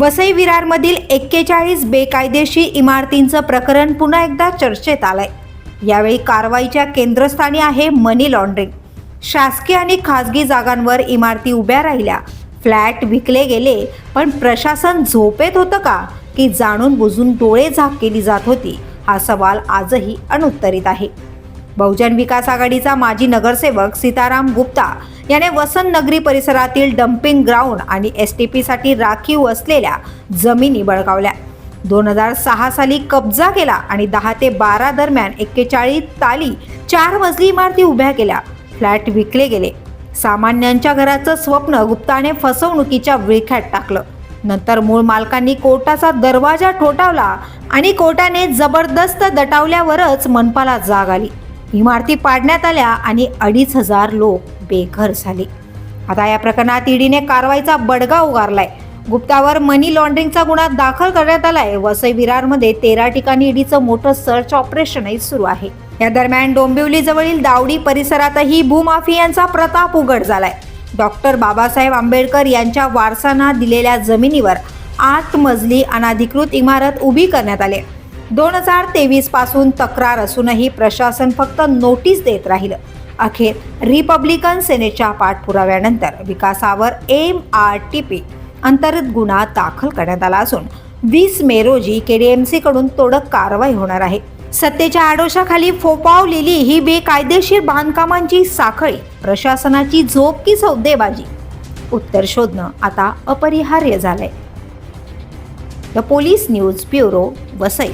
वसई विरारमधील एक्केचाळीस बेकायदेशीर इमारतींचं प्रकरण पुन्हा एकदा चर्चेत आलंय. यावेळी कारवाईच्या केंद्रस्थानी आहे मनी लॉन्ड्रिंग. शासकीय आणि खासगी जागांवर इमारती उभ्या राहिल्या. फ्लॅट विकले गेले पण प्रशासन झोपेत होतं का की जाणून बुजून डोळे झाक केली जात होती हा सवाल आजही अनुत्तरित आहे. बहुजन विकास आघाडीचा माजी नगरसेवक सीताराम गुप्ता याने वसंत नगरी परिसरातील डम्पिंग ग्राउंड आणि एस टी पीसाठी राखीव असलेल्या जमिनी बळकावल्या. दोन हजार सहा साली कब्जा केला आणि दहा ते बारा दरम्यान एक्केचाळीस ताली चार मजली इमारती उभ्या केल्या. फ्लॅट विकले गेले. सामान्यांच्या घराचं स्वप्न गुप्ताने फसवणुकीच्या विळख्यात टाकलं. नंतर मूळ मालकांनी कोर्टाचा दरवाजा ठोठावला आणि कोर्टाने जबरदस्त दटावल्यावरच मनपाला जाग आली. इमारती पाडण्यात आल्या आणि अडीच हजार लोक बेघर झाले. आता या प्रकरणात ईडीने कारवाईचा बडगा उगारलाय. गुप्तावर मनी लॉन्ड्रिंगचा गुन्हा दाखल करण्यात आलाय. वसई विरारमध्ये तेरा ठिकाणी ईडीचं मोठं सर्च ऑपरेशनही सुरू आहे. या दरम्यान डोंबिवली जवळील दावडी परिसरातही भूमाफियांचा प्रताप उघड झालाय. डॉक्टर बाबासाहेब आंबेडकर यांच्या वारसांना दिलेल्या जमिनीवर आठ मजली अनाधिकृत इमारत उभी करण्यात आली दोन हजार तेवीसपासून तक्रार असूनही प्रशासन फक्त नोटीस देत राहिलं. अखेर रिपब्लिकन सेनेच्या पाठपुराव्यानंतर विकासावर एम आर टी पी अंतर्गत गुन्हा दाखल करण्यात आला असून वीस मे रोजी केडीएमसी कडून तोडक कारवाई होणार आहे. सत्तेच्या आडोशाखाली फोपावलेली ही बेकायदेशीर बांधकामांची साखळी प्रशासनाची झोप की सौदेबाजी. उत्तर शोधणं आता अपरिहार्य झालंय. The police news bureau Vasai.